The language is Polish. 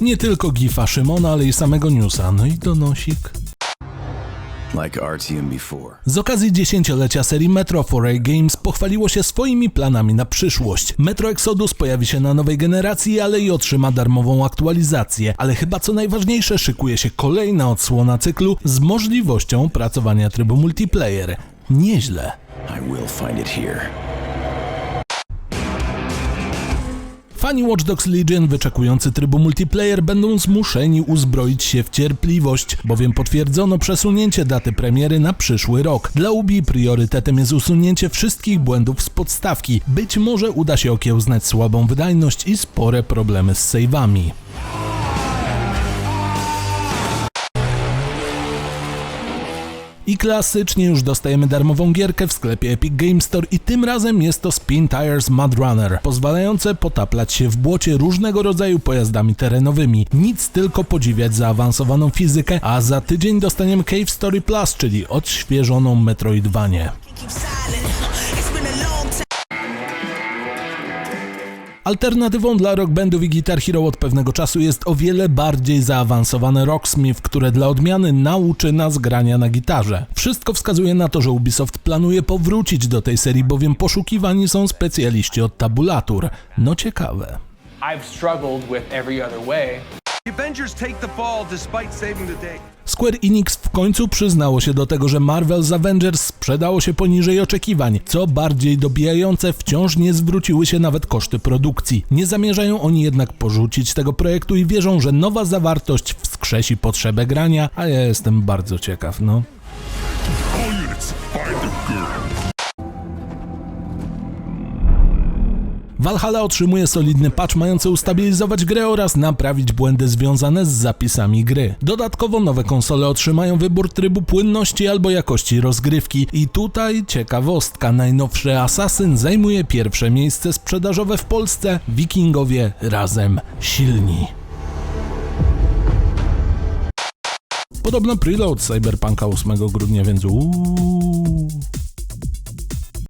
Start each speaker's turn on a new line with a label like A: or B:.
A: Nie tylko gifa Szymona, ale i samego newsa. No i donosik. Z okazji dziesięciolecia serii Metro 4A Games pochwaliło się swoimi planami na przyszłość. Metro Exodus pojawi się na nowej generacji, ale i otrzyma darmową aktualizację. Ale chyba co najważniejsze, szykuje się kolejna odsłona cyklu z możliwością pracowania trybu multiplayer. Nieźle.
B: I will find it here.
A: Fani Watch Dogs Legion wyczekujący trybu multiplayer będą zmuszeni uzbroić się w cierpliwość, bowiem potwierdzono przesunięcie daty premiery na przyszły rok. Dla Ubi priorytetem jest usunięcie wszystkich błędów z podstawki. Być może uda się okiełznać słabą wydajność i spore problemy z save'ami. I klasycznie już dostajemy darmową gierkę w sklepie Epic Game Store i tym razem jest to Spin Tires Mud Runner, pozwalające potaplać się w błocie różnego rodzaju pojazdami terenowymi. Nic tylko podziwiać zaawansowaną fizykę, a za tydzień dostaniemy Cave Story Plus, czyli odświeżoną Metroidvanię. Alternatywą dla rock bandów i Guitar Hero od pewnego czasu jest o wiele bardziej zaawansowane Rocksmith, które dla odmiany nauczy nas grania na gitarze. Wszystko wskazuje na to, że Ubisoft planuje powrócić do tej serii, bowiem poszukiwani są specjaliści od tabulatur. No ciekawe.
C: I've struggled with every other way.
D: The Avengers take the fall despite saving the day.
A: Square Enix w końcu przyznało się do tego, że Marvel's Avengers sprzedało się poniżej oczekiwań. Co bardziej dobijające, wciąż nie zwróciły się nawet koszty produkcji. Nie zamierzają oni jednak porzucić tego projektu i wierzą, że nowa zawartość wskrzesi potrzebę grania, a ja jestem bardzo ciekaw, no. Valhalla otrzymuje solidny patch mający ustabilizować grę oraz naprawić błędy związane z zapisami gry. Dodatkowo nowe konsole otrzymają wybór trybu płynności albo jakości rozgrywki i tutaj ciekawostka, najnowszy Assassin zajmuje pierwsze miejsce sprzedażowe w Polsce, wikingowie razem silni. Podobno preload Cyberpunka 8 grudnia, więc uuu.